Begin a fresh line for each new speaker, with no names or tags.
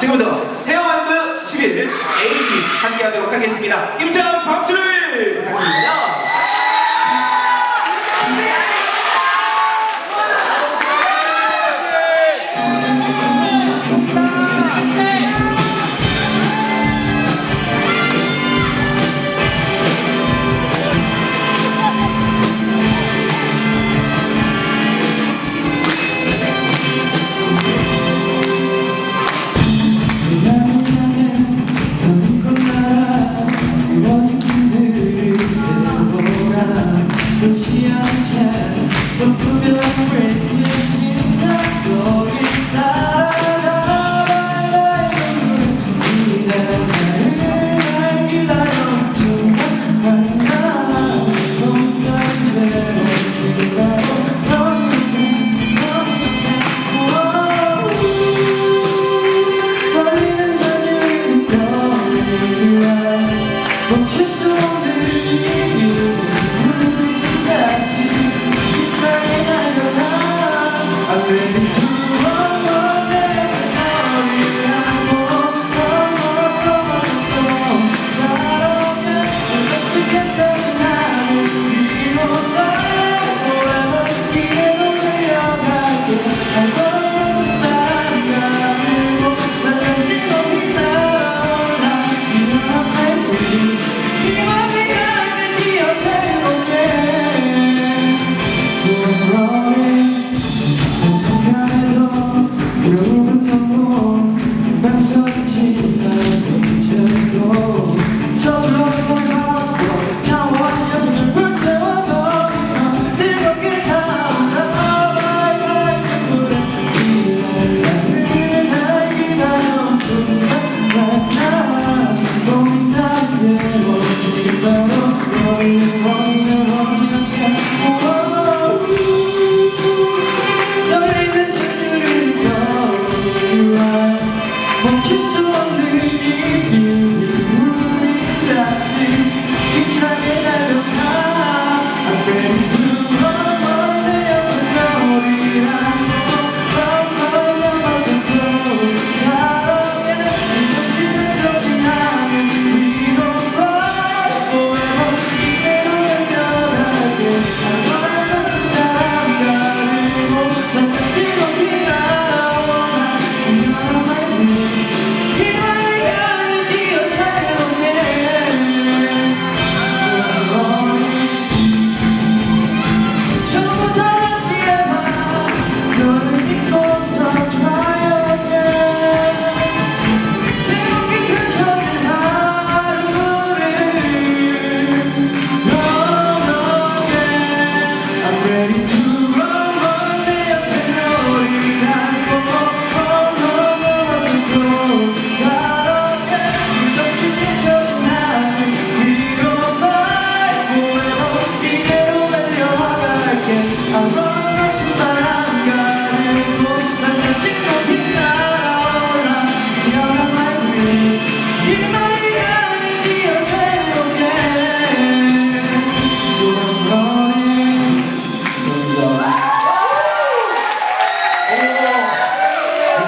지금부터 헤어밴드 11 A팀 함께하도록 하겠습니다. 임찬 박수를 부탁드립니다. 감사합니다. 멈출